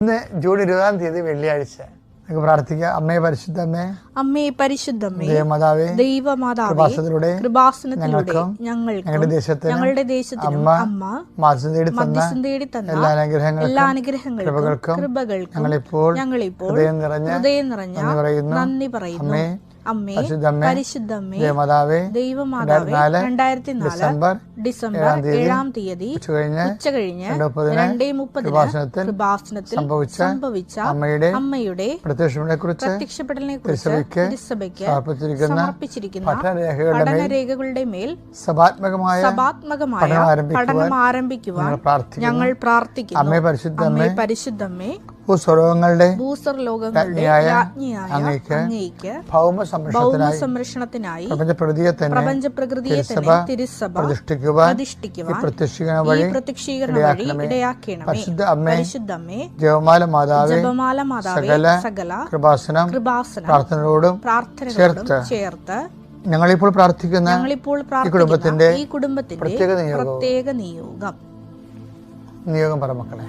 ഇന്ന് ജൂൺ ഇരുപതാം തീയതി വെള്ളിയാഴ്ച. നമുക്ക് പ്രാർത്ഥിക്കാം. അമ്മേ പരിശുദ്ധ അമ്മേ അമ്മേ പരിശുദ്ധമ്മേ ദേവമാതാവേ ദൈവമാതാവേ കൃപാസനത്തിലൂടെ കൃപാസനത്തിലൂടെ ഞങ്ങൾക്കും ഞങ്ങളുടെ ദേശത്തിന് ഞങ്ങളുടെ ദേശത്തിനും അമ്മ അമ്മ മാസം തേടി തന്ന തേടി തന്ന എല്ലാ കൃപകൾക്കും കൃപകൾക്കും ഞങ്ങളിപ്പോൾ ഞങ്ങളിപ്പോൾ ഹൃദയം നിറഞ്ഞ ഹൃദയം നിറഞ്ഞ നന്ദി പറയുന്നു. നന്ദി പറയുന്നു. അമ്മേ പരിശുദ്ധമ്മേ പരിശുദ്ധമ്മേ ദേവമാതാവേ രണ്ടായിരത്തി ഡിസംബർ ഡിസംബർ ഏഴാം തീയതി ഉച്ച കഴിഞ്ഞ് രണ്ട് മുപ്പതിന് കൃപാസനത്തിൽ സംഭവിച്ച അമ്മയുടെ അമ്മയുടെ കുറിച്ച് പ്രത്യക്ഷപ്പെടലിനെ കുറിച്ച് തിരുസഭയ്ക്ക് സമർപ്പിച്ചിരിക്കുന്ന പഠനരേഖകളുടെ മേൽ സഭാത്മകമായ സഭാത്മകമായ പഠനം ആരംഭിക്കുവാൻ ഞങ്ങൾ പ്രാർത്ഥിക്കുന്നു. അമ്മേ പരിശുദ്ധ അമ്മേ പരിശുദ്ധമ്മേ ഭൂസ്വരവങ്ങളുടെ ഭൂസർ ലോകങ്ങളുടെ രാജ്ഞിയായ അങ്ങയ്ക്ക് ഭൗമ സംരക്ഷണത്തിനായി പ്രപഞ്ച പ്രകൃതിയെ തന്നെ തിരുസഭ പ്രതിഷ്ഠിക്കുവാൻ വഴി പരിശുദ്ധ അമ്മേ ജപമാല മാതാവേ സകല കൃപാസനം പ്രാർത്ഥനയോടും ചേർത്ത് ചേർത്ത് ഞങ്ങളിപ്പോൾ പ്രാർത്ഥിക്കുന്ന ഞങ്ങളിപ്പോൾ കുടുംബത്തിന്റെ ഈ കുടുംബത്തിന്റെ പ്രത്യേക പ്രത്യേക നിയോഗം. നിയോഗം പറ മക്കളെ.